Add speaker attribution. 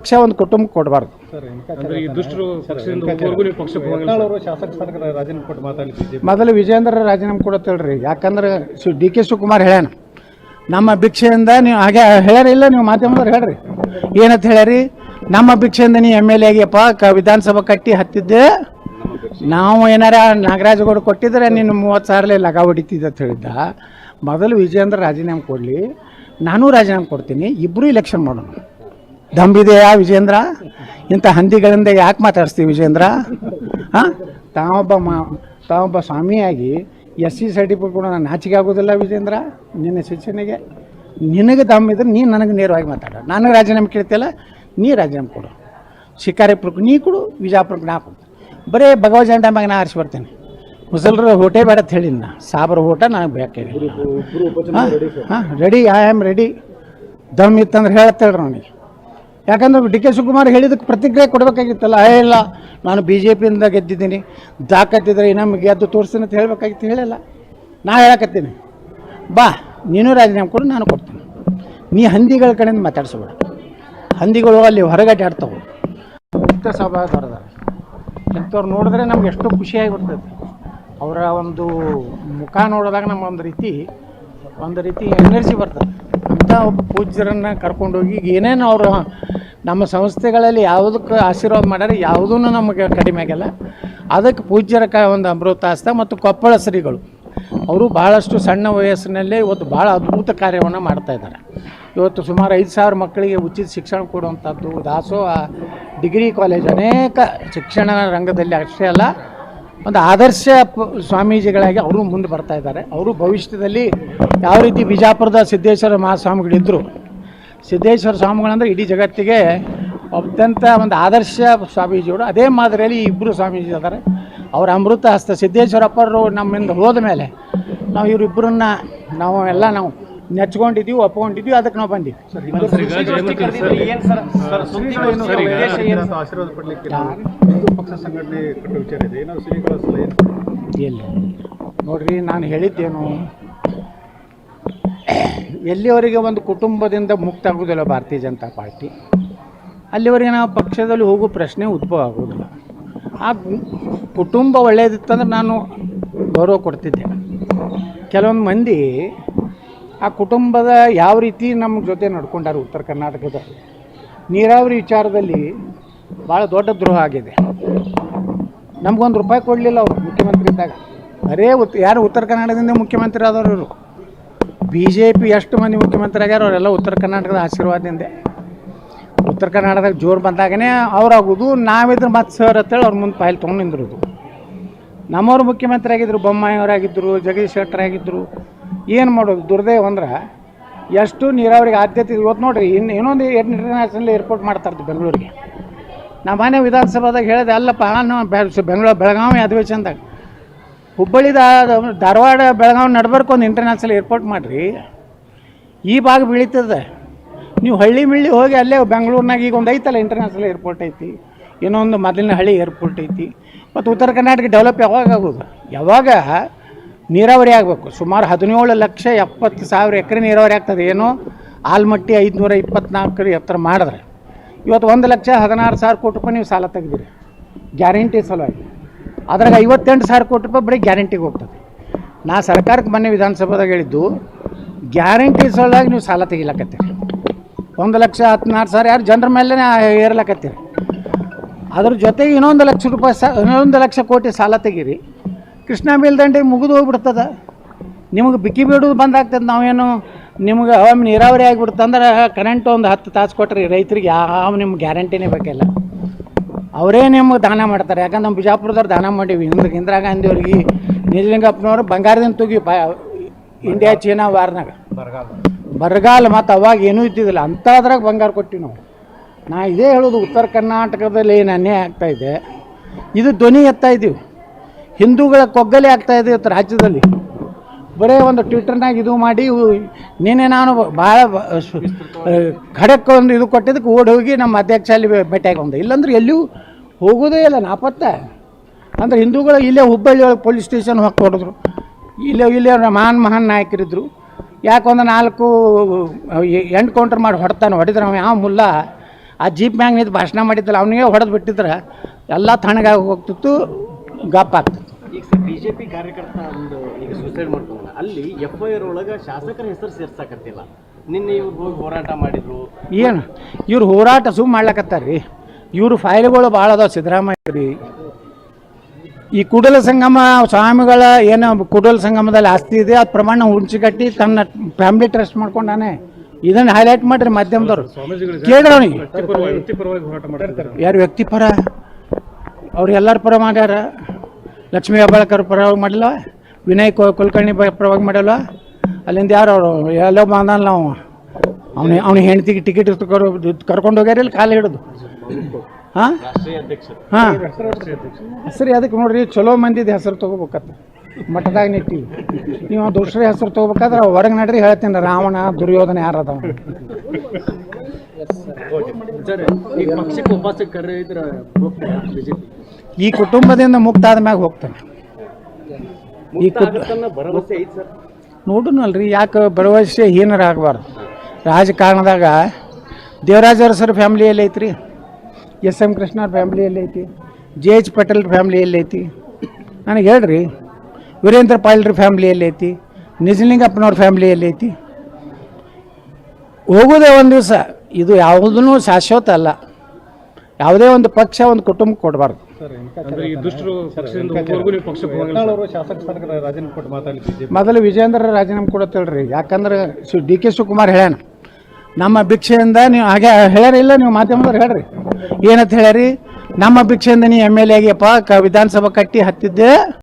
Speaker 1: ಪಕ್ಷ ಒಂದು ಕುಟುಂಬ ಕೊಡಬಾರ್ದು. ಮೊದಲು ವಿಜೇಂದ್ರ ರಾಜೀನಾಮೆ ಕೊಡತ್ತೇಳ್ರಿ ಯಾಕಂದ್ರೆ ಶಿ ಡಿ ಕೆ ಶಿವಕುಮಾರ್ ಹೇಳ್ಯಾನ ನಮ್ಮ ಭಿಕ್ಷೆಯಿಂದ ನೀವು ಹಾಗೆ ಹೇಳ್ಯಾರ ಇಲ್ಲ ನೀವು ಮಾಧ್ಯಮದವ್ರು ಹೇಳ್ರಿ. ಏನಂತ ಹೇಳ್ಯಾರಿ ನಮ್ಮ ಭಿಕ್ಷೆಯಿಂದ ನೀವು ಎಂ ಎಲ್ ಎ ಆಗ್ಯಪ್ಪ ಕ ವಿಧಾನಸಭಾ ಕಟ್ಟಿ ಹತ್ತಿದ್ದೆ. ನಾವು ಏನಾರ ನಾಗರಾಜಗೌಡ ಕೊಟ್ಟಿದ್ರೆ ನೀನು ಮೂವತ್ತು ಸಾವಿರಲೆ ಲಗ ಹೊಡಿತಿದ್ದೆ ಅಂತ ಹೇಳಿದ್ದ. ಮೊದಲು ವಿಜೇಂದ್ರ ರಾಜೀನಾಮೆ ಕೊಡಲಿ ನಾನು ರಾಜೀನಾಮೆ ಕೊಡ್ತೀನಿ ಇಬ್ಬರು ಇಲೆಕ್ಷನ್ ಮಾಡೋಣ. ದಂಬಿದೆಯಾ ವಿಜೇಂದ್ರ ಇಂಥ ಹಂದಿಗಳಿಂದ ಯಾಕೆ ಮಾತಾಡಿಸ್ತೀವಿ ವಿಜೇಂದ್ರ ಹಾಂ? ತಾವೊಬ್ಬ ಮಾ ತಾವೊಬ್ಬ ಸ್ವಾಮಿಯಾಗಿ ಎಸ್ ಸಿ ಸರ್ಟಿಫಿಕೇಟ್ ಕೂಡ ನಾನು ನಾಚಿಕೆ ಆಗೋದಿಲ್ಲ ವಿಜೇಂದ್ರ ನಿನ್ನ ಶಿಕ್ಷಣಿಗೆ. ನಿನಗೆ ದಮ್ಮಿದ್ರೆ ನೀನು ನನಗೆ ನೇರವಾಗಿ ಮಾತಾಡ. ನನಗೆ ರಾಜೀನಾಮೆ ಕೇಳ್ತಿಲ್ಲ ನೀ ರಾಜೀನಾಮೆ ಕೊಡು. ಶಿಕಾರಿಪುರಕ್ಕೆ ನೀ ಕೊಡು ವಿಜಾಪುರಕ್ಕೆ ನಾ ಕೊಡು ಬರೀ ಭಗವ ಜಂಡ ಮ್ಯಾಗ ನಾ ಆರಿಸಿ ಬರ್ತೇನೆ. ಮುಸಲ್ರ ಹೋಟೆ ಬೇಡ ಅಂತ ಹೇಳಿನ ಸಾಬರ ಹೋಟ ನನಗೆ ಬೇಕಾಗಿ ಹಾಂ ರೆಡಿ ಐ ಆಮ್ ರೆಡಿ ದಮ್ ಇತ್ತಂದ್ರೆ ಹೇಳತ್ತೇಳ್ರಿ ಅವನಿಗೆ. ಯಾಕಂದ್ರೆ ಡಿ ಕೆ ಶಿವಕುಮಾರ್ ಹೇಳಿದಕ್ಕೆ ಪ್ರತಿಕ್ರಿಯೆ ಕೊಡಬೇಕಾಗಿತ್ತಲ್ಲ, ಏ ಇಲ್ಲ, ನಾನು ಬಿ ಜೆ ಪಿಯಿಂದ ಗೆದ್ದಿದ್ದೀನಿ, ದಾಖತ್ತಿದ್ರೆ ಇನ್ನೊಮ್ಮೆ ಗೆದ್ದು ತೋರಿಸ್ತೀನಿ ಅಂತ ಹೇಳಬೇಕಾಗಿತ್ತು, ಹೇಳಿಲ್ಲ. ನಾ ಹೇಳಕತ್ತೀನಿ. ಬಾ, ನೀನು ರಾಜೀನಾಮೆ ಕೊಡು, ನಾನು ಕೊಡ್ತೀನಿ. ನೀ ಹಂದಿಗಳ ಕಡೆಯಿಂದ ಮಾತಾಡಿಸ್ಬೇಡ. ಹಂದಿಗಳು ಅಲ್ಲಿ ಹೊರಗಡೆ ಆಡ್ತಾವೆ. ಮುಕ್ತ ಸಭಾದವ್ರದಾರ ಇಂಥವ್ರು ನೋಡಿದ್ರೆ ನಮ್ಗೆ ಎಷ್ಟೋ ಖುಷಿಯಾಗಿ ಅವರ ಒಂದು ಮುಖ ನೋಡಿದಾಗ ನಮ್ಮ ಒಂದು ರೀತಿ ಒಂದು ರೀತಿ ಎನರ್ಜಿ ಬರ್ತದೆ. ಅಂಥ ಒಬ್ಬ ಪೂಜ್ಯರನ್ನು ಕರ್ಕೊಂಡೋಗಿ ಏನೇನು ಅವರು ನಮ್ಮ ಸಂಸ್ಥೆಗಳಲ್ಲಿ ಯಾವುದಕ್ಕೆ ಆಶೀರ್ವಾದ ಮಾಡ್ಯಾರ ಯಾವುದೂ ನಮಗೆ ಕಡಿಮೆ ಆಗಿಲ್ಲ. ಅದಕ್ಕೆ ಪೂಜ್ಯರ ಕ ಒಂದು ಅಮೃತಾಸ್ತ ಮತ್ತು ಕೊಪ್ಪಳ ಶ್ರೀಗಳು. ಅವರು ಭಾಳಷ್ಟು ಸಣ್ಣ ವಯಸ್ಸಿನಲ್ಲೇ ಇವತ್ತು ಭಾಳ ಅದ್ಭುತ ಕಾರ್ಯವನ್ನು ಮಾಡ್ತಾ ಇದ್ದಾರೆ. ಇವತ್ತು ಸುಮಾರು ಐದು ಸಾವಿರ ಮಕ್ಕಳಿಗೆ ಉಚಿತ ಶಿಕ್ಷಣ ಕೊಡುವಂಥದ್ದು, ದಾಸೋ ಡಿಗ್ರಿ ಕಾಲೇಜ್ ಅನೇಕ ಶಿಕ್ಷಣ ರಂಗದಲ್ಲಿ ಅಷ್ಟೇ ಅಲ್ಲ, ಒಂದು ಆದರ್ಶ ಸ್ವಾಮೀಜಿಗಳಾಗಿ ಅವರು ಮುಂದೆ ಬರ್ತಾ ಇದ್ದಾರೆ. ಅವರು ಭವಿಷ್ಯದಲ್ಲಿ ಯಾವ ರೀತಿ ಬಿಜಾಪುರದ ಸಿದ್ದೇಶ್ವರ ಮಹಾಸ್ವಾಮಿಗಳಿದ್ದರು ಸಿದ್ದೇಶ್ವರ ಸ್ವಾಮಿಗಳಂದ್ರೆ ಇಡೀ ಜಗತ್ತಿಗೆ ಅತ್ಯಂತ ಒಂದು ಆದರ್ಶ ಸ್ವಾಮೀಜಿಗಳು ಅದೇ ಮಾದರಿಯಲ್ಲಿ ಈ ಇಬ್ಬರು ಸ್ವಾಮೀಜಿ ಇದ್ದಾರೆ. ಅವರ ಅಮೃತ ಹಸ್ತ ಸಿದ್ದೇಶ್ವರಪ್ಪರು ನಮ್ಮಿಂದ ಹೋದ ಮೇಲೆ ನಾವು ಇವರಿಬ್ಬರನ್ನ ನಾವು ಎಲ್ಲ ನಾವು ನೆಚ್ಕೊಂಡಿದ್ದೀವಿ ಒಪ್ಕೊಂಡಿದ್ದೀವಿ ಅದಕ್ಕೆ ನಾವು ಬಂದೀವಿ. ಎಲ್ಲಿ ನೋಡ್ರಿ ನಾನು ಹೇಳಿದ್ದೇನು ಎಲ್ಲಿವರೆಗೆ ಒಂದು ಕುಟುಂಬದಿಂದ ಮುಕ್ತ ಆಗೋದಿಲ್ಲ ಭಾರತೀಯ ಜನತಾ ಪಾರ್ಟಿ, ಅಲ್ಲಿವರೆಗೆ ನಾವು ಪಕ್ಷದಲ್ಲಿ ಹೋಗೋ ಪ್ರಶ್ನೆ ಉದ್ಭವ ಆಗೋದಿಲ್ಲ ಆ ಕುಟುಂಬ ಒಳ್ಳೆಯದಿತ್ತಂದ್ರೆ ನಾನು ಗೌರವ ಕೊಡ್ತಿದ್ದೆ. ಕೆಲವೊಂದು ಮಂದಿ ಆ ಕುಟುಂಬದ ಯಾವ ರೀತಿ ನಮ್ಮ ಜೊತೆ ನಡ್ಕೊಂಡಾರು ಉತ್ತರ ಕರ್ನಾಟಕದ ನೀರಾವರಿ ವಿಚಾರದಲ್ಲಿ ಭಾಳ ದೊಡ್ಡ ದ್ರೋಹ ಆಗಿದೆ. ನಮಗೊಂದು ರೂಪಾಯಿ ಕೊಡಲಿಲ್ಲ ಅವರು ಮುಖ್ಯಮಂತ್ರಿ ಇದ್ದಾಗ. ಅರೇ ಉತ್, ಯಾರು ಉತ್ತರ ಕನ್ನಡದಿಂದ ಮುಖ್ಯಮಂತ್ರಿ ಆದವರು ಬಿ ಜೆ ಪಿ ಎಷ್ಟು ಮಂದಿ ಮುಖ್ಯಮಂತ್ರಿ ಆಗ್ಯಾರ ಅವರೆಲ್ಲ ಉತ್ತರ ಕರ್ನಾಟಕದ ಆಶೀರ್ವಾದದಿಂದ. ಉತ್ತರ ಕರ್ನಾಟಕದಾಗ ಜೋರು ಬಂದಾಗನೇ ಅವ್ರಾಗೋದು, ನಾವಿದ್ರೆ ಮತ್ತೆ ಸರ್ ಅಂತೇಳಿ ಅವ್ರ ಮುಂದೆ ಫೈಲ್ ತೊಗೊಂಡು ನಿಂದಿರೋದು. ನಮ್ಮವ್ರು ಮುಖ್ಯಮಂತ್ರಿ ಆಗಿದ್ದರು ಬೊಮ್ಮಾಯಿಯವರಾಗಿದ್ದರು ಜಗದೀಶ್ ಶೆಟ್ಟರ್ ಆಗಿದ್ದರು ಏನು ಮಾಡೋದು ದುರ್ದೈವ ಅಂದ್ರೆ ಎಷ್ಟು ನೀರಾವರಿಗೆ ಆದ್ಯತೆ ಇವತ್ತು ನೋಡಿರಿ ಇನ್ನು ಇನ್ನೊಂದು ಇಂಟರ್ನ್ಯಾಷನಲ್ ಏರ್ಪೋರ್ಟ್ ಮಾಡ್ತಾರೆ ಬೆಂಗಳೂರಿಗೆ. ನಮ್ಮ ಮನೆ ವಿಧಾನಸಭಾದಾಗ ಹೇಳಿದೆ, ಅಲ್ಲಪ್ಪ ಬೆಂಗಳೂರು, ಬೆಳಗಾವಿ ಅಧಿವೇಶನದಾಗ ಹುಬ್ಬಳ್ಳಿದ ಧಾರವಾಡ ಬೆಳಗಾವಿ ನಡ್ಬರ್ಕ್ ಒಂದು ಇಂಟರ್ನ್ಯಾಷನಲ್ ಏರ್ಪೋರ್ಟ್ ಮಾಡಿರಿ. ಈ ಭಾಗ ಬೀಳಿತದೆ. ನೀವು ಹಳ್ಳಿ ಮಿಳ್ಳಿ ಹೋಗಿ ಅಲ್ಲೇ ಬೆಂಗಳೂರಿನಾಗ ಈಗ ಒಂದು ಐತಲ್ಲ ಇಂಟರ್ನ್ಯಾಷನಲ್ ಏರ್ಪೋರ್ಟ್ ಐತಿ. ಇನ್ನೊಂದು ಮೊದಲಿನ ಹಳ್ಳಿ ಏರ್ಪೋರ್ಟ್ ಐತಿ. ಮತ್ತು ಉತ್ತರ ಕರ್ನಾಟಕ ಡೆವಲಪ್ ಯಾವಾಗ ಆಗೋದು? ಯಾವಾಗ ನೀರಾವರಿ ಆಗಬೇಕು. ಸುಮಾರು ಹದಿನೇಳು ಲಕ್ಷ ಎಪ್ಪತ್ತು ಸಾವಿರ ಎಕರೆ ನೀರಾವರಿ ಆಗ್ತದೆ. ಏನು ಆಲ್ಮಟ್ಟಿ ಐದುನೂರ ಇಪ್ಪತ್ನಾಲ್ಕು ಎತ್ತರ ಮಾಡಿದ್ರೆ. ಇವತ್ತು ಒಂದು ಲಕ್ಷ ಹದಿನಾರು ಸಾವಿರ ಕೋಟಿ ರೂಪಾಯಿ ನೀವು ಸಾಲ ತೆಗೆದಿರಿ. ಗ್ಯಾರಂಟಿ ಸಲುವಾಗಿ. ಅದ್ರಾಗ ಐವತ್ತೆಂಟು ಸಾವಿರ ಕೋಟಿ ರೂಪಾಯಿ ಬರೀ ಗ್ಯಾರಂಟಿಗೆ ಹೋಗ್ತದೆ. ನಾ ಸರ್ಕಾರಕ್ಕೆ ಮೊನ್ನೆ ವಿಧಾನಸಭಾದಾಗ ಹೇಳಿದ್ದು, ಗ್ಯಾರಂಟಿ ಸಲುವಾಗಿ ನೀವು ಸಾಲ ತೆಗಿಲಕತ್ತೀರಿ. ಒಂದು ಲಕ್ಷ ಹದಿನಾರು ಸಾವಿರ ಯಾರು ಜನರ ಮೇಲೆ ಏರ್ಲಕತ್ತೀರಿ. ಅದ್ರ ಜೊತೆಗೆ ಇನ್ನೊಂದು ಲಕ್ಷ ರೂಪಾಯಿ ಸಾ, ಇನ್ನೊಂದು ಲಕ್ಷ ಕೋಟಿ ಸಾಲ ತೆಗೀರಿ. ಕೃಷ್ಣ ಮೇಲ್ದಂಡೆ ಮುಗಿದು ಹೋಗ್ಬಿಡ್ತದೆ. ನಿಮಗೆ ಬಿಕ್ಕಿ ಬಿಡೋದು ಬಂದಾಗ್ತದೆ ನಾವೇನು ನಿಮ್ಗೆ ನೀರಾವರಿ ಆಗಿಬಿಡ್ತಂದ್ರೆ ಕರೆಂಟ್ ಒಂದು ಹತ್ತು ತಾಸು ಕೊಟ್ರಿ ರೈತರಿಗೆ ಯಾವ ನಿಮ್ಗೆ ಗ್ಯಾರಂಟಿನೇ ಬೇಕಿಲ್ಲ. ಅವರೇ ನಿಮ್ಗೆ ದಾನ ಮಾಡ್ತಾರೆ. ಯಾಕಂದ್ರೆ ನಮ್ಮ ಬಿಜಾಪುರದವ್ರು ದಾನ ಮಾಡೀವಿ. ಇಂದ್ರ ಇಂದಿರಾ ಗಾಂಧಿ ಅವ್ರಿಗೆ ನಿಜಲಿಂಗಪ್ಪನವ್ರು ಬಂಗಾರದಿಂದ ತುಗಿ ಬ ಇಂಡಿಯಾ ಚೀನಾ ವಾರ್ನಾಗ. ಬರಗಾಲ ಮತ್ತು ಅವಾಗ ಏನೂ ಇದ್ದಿದ್ದಿಲ್ಲ. ಅಂಥದ್ರಾಗ ಬಂಗಾರ ಕೊಟ್ಟಿವಿ ನಾವು. ನಾ ಇದೇ ಹೇಳೋದು, ಉತ್ತರ ಕರ್ನಾಟಕದಲ್ಲಿ ಏನು ಅನ್ಯಾಯ ಆಗ್ತಾ ಇದೆ? ಇದು ಧ್ವನಿ ಎತ್ತಾ ಇದ್ದೀವಿ ಹಿಂದೂಗಳ ಕೊಗ್ಗಲೆ ಆಗ್ತಾ ಇದೆ ಇವತ್ತು ರಾಜ್ಯದಲ್ಲಿ. ಬರೇ ಒಂದು ಟ್ವಿಟರ್ನಾಗ ಇದು ಮಾಡಿ ನೀನೆ ನಿನ್ನೆ ನಾನು ಭಾಳ ಖಡಕ್ಕೊಂದು ಒಂದು ಇದು ಕೊಟ್ಟಿದ್ದಕ್ಕೆ ಓಡಿ ಹೋಗಿ ನಮ್ಮ ಅಧ್ಯಕ್ಷ ಅಲ್ಲಿ ಭೇಟಿಯಾಗಿ ಬಂದೆ. ಇಲ್ಲಾಂದ್ರೆ ಎಲ್ಲಿಯೂ ಹೋಗೋದೇ ಇಲ್ಲ ನಾಪತ್ತ. ಅಂದ್ರೆ ಹಿಂದೂಗಳು ಇಲ್ಲೇ ಹುಬ್ಬಳ್ಳಿ ಒಳಗೆ ಪೊಲೀಸ್ ಸ್ಟೇಷನ್ ಹೋಗಿ ಹೊಡೆದ್ರು. ಇಲ್ಲೇ ಇಲ್ಲೇ ಮಹಾನ್ ಮಹಾನ್ ನಾಯಕರಿದ್ದರು ಯಾಕೊಂದು ನಾಲ್ಕು ಎಂಟು ಕೌಂಟರ್ ಮಾಡಿ ಹೊಡ್ತಾನೆ ಹೊಡಿದ್ರೆ ಅವ್ನು ಯಾವ ಮುಲ್ಲ. ಆ ಜೀಪ್ ಮ್ಯಾಗ ನಿಂತು ಭಾಷಣ ಮಾಡಿದ್ದಲ್ಲ ಅವನಿಗೆ ಹೊಡೆದು ಬಿಟ್ಟಿದ್ರೆ ಎಲ್ಲ ತಣ್ಣಗಾಗಿ ಹೋಗ್ತಿತ್ತು ಗಪ್ ಆಗ್ತಿತ್ತು.
Speaker 2: ಈಗ ಸರ್ ಬಿಜೆಪಿ ಕಾರ್ಯಕರ್ತ ಒಂದು ಈಗ ಸೂಸೈಡ್ ಮಾಡ್ಕೊಂಡ ಅಲ್ಲಿ ಎಫ್ ಐ ಆರ್ ಒಳಗೆ ಶಾಸಕರ ಹೆಸರು ಸೇರ್ಸಕತ್ತಿಲ್ಲ. ನಿನ್ನೆ ಇವ್ರು ಹೋಗಿ ಹೋರಾಟ ಮಾಡಿದ್ರು.
Speaker 1: ಏನು? ಇವ್ರು ಹೋರಾಟ ಸುಮ್ಮ ಮಾಡ್ಲಕತ್ತಾರ ರೀ ಇವ್ರ ಫೈಲ್ಗಳು ಭಾಳ ಅದಾವ ಸಿದ್ದರಾಮಯ್ಯ ರೀ ಈ ಕುಡಲ ಸಂಗಮ ಸ್ವಾಮಿಗಳ ಏನು ಕೂಡಲ ಸಂಗಮದಲ್ಲಿ ಆಸ್ತಿ ಇದೆ ಅದು ಪ್ರಮಾಣ ಹುಂಚಿಗಟ್ಟಿ ತನ್ನ ಫ್ಯಾಮಿಲಿ ಟ್ರಸ್ಟ್ ಮಾಡ್ಕೊಂಡಾನೆ. ಇದನ್ನು ಹೈಲೈಟ್ ಮಾಡ್ರಿ ಮಾಧ್ಯಮದವ್ರು.
Speaker 3: ಕೇಳಿದ್ರು
Speaker 1: ಕೇಳ್ರಿ ಅವನಿಗೆ.
Speaker 3: ವೃತ್ತಿಪರವಾಗಿ ವೃತ್ತಿಪರವಾಗಿ
Speaker 1: ಯಾರು ವ್ಯಕ್ತಿ ಪರ? ಅವ್ರು ಎಲ್ಲರ ಪರ ಮಾಡ್ಯಾರ? ಲಕ್ಷ್ಮೀ ಹೆಬ್ಬಾಳ್ಕರ್ ಪರವಾಗಿ ಮಾಡಿಲ್ಲ ವಿನಯ್ ಕುಲಕರ್ಣಿ ಪರವಾಗಿ ಮಾಡಿಲ್ಲ ಅಲ್ಲಿಂದ ಯಾರು ಅವರು? ಎಲ್ಲೋ ಬಂದಲ್ಲ ನಾವು ಅವನ ಅವ್ನ ಹೆಂಡತಿಗೆ ಟಿಕೆಟ್ ಕರ್ಕೊಂಡು ಹೋಗ್ಯಾರ ಇಲ್ಲಿ ಕಾಲು ಹಿಡಿದು? ಹಾಂ? ಹಾಂ. ಹೆಸರು ಅದಕ್ಕೆ ನೋಡ್ರಿ? ಚಲೋ ಮಂದಿದ ಹೆಸರು ತೊಗೋಬೇಕತ್ತ ಮಠದಾಗ ನಿಟ್ಟಿವಿ ನೀವು ದುಷ್ಟ್ರ ಹೆಸರು ತಗೋಬೇಕಾದ್ರೆ ಹೊರಗೆ ನಡ್ರಿ ಹೇಳ್ತೀನಿ. ರಾವಣ ದುರ್ಯೋಧನ
Speaker 2: ಹೋಗ್ತಾರೆ
Speaker 1: ಈ ಕುಟುಂಬದಿಂದ ಮುಕ್ತ ಆದ್ಮ್ಯಾಗ ಹೋಗ್ತಾನೆ. ಈ ನೋಡುನಲ್ರಿ ಯಾಕೆ ಭರವಸೆ ಹೀನರಾಗಬಾರ್ದು? ರಾಜಕಾರಣದಾಗ ದೇವರಾಜ ಅರಸರ ಫ್ಯಾಮ್ಲಿ ಎಲ್ಲಿ ಐತ್ರಿ. ಎಸ್ ಎಂ ಕೃಷ್ಣ ಫ್ಯಾಮ್ಲಿ ಎಲ್ಲೈತಿ ಐತಿ ಜೆ ಎಚ್ ಪಟೇಲ್ ಫ್ಯಾಮ್ಲಿ ಎಲ್ಲೈತಿ ಐತಿ. ನನಗೆ ಹೇಳ್ರಿ ವೀರೇಂದ್ರ ಪಾಯಲ್ರ ಫ್ಯಾಮ್ಲಿ ಎಲ್ಲೈತಿ ಐತಿ ನಿಜಲಿಂಗಪ್ಪನವ್ರ ಫ್ಯಾಮ್ಲಿ ಎಲ್ಲೈತಿ ಐತಿ. ಹೋಗೋದೇ ಒಂದು ದಿವಸ ಇದು ಯಾವುದೂ ಶಾಶ್ವತ ಅಲ್ಲ. ಯಾವುದೇ ಒಂದು ಪಕ್ಷ ಒಂದು ಕುಟುಂಬ ಕೊಡಬಾರ್ದು.
Speaker 3: ಅಂದ್ರೆ ಈ ದುಷ್ಟರು ಪಕ್ಷದಿಂದ ಹೋಗೋವರೆಗೂ ಪಕ್ಷಕ್ಕೆ ಹೋಗಂಗಿಲ್ಲ
Speaker 4: ಯತ್ನಾಳ್ ಸ್ಥಾನಕ್ಕೆ ರಾಜೀನಾಮೆ ಕೊಟ್ಟು ಮಾತಾಡಿ ಬಿಜೆಪಿ.
Speaker 1: ಮೊದಲು ವಿಜೇಂದ್ರ ರಾಜೀನಾಮೆ ಕೊಡತ್ತೇಳ್ರಿ ಯಾಕಂದ್ರೆ ಶಿ ಡಿ ಕೆ ಶಿವಕುಮಾರ್ ಹೇಳ್ಯಾನ ನಮ್ಮ ಭಿಕ್ಷೆಯಿಂದ ನೀವು ಹಾಗೆ ಹೇಳ್ಯಾರ ಇಲ್ಲ ನೀವು ಮಾಧ್ಯಮದವ್ರು ಹೇಳ್ರಿ. ಏನಂತ ಹೇಳ್ಯಾರಿ? ನಮ್ಮ ಭಿಕ್ಷೆಯಿಂದ ನೀ ಎಂ ಎಲ್ ಎ ಆಗ್ಯಪ್ಪ ಕ ವಿಧಾನಸಭಾ ಕಟ್ಟಿ ಹತ್ತಿದ್ದೆ.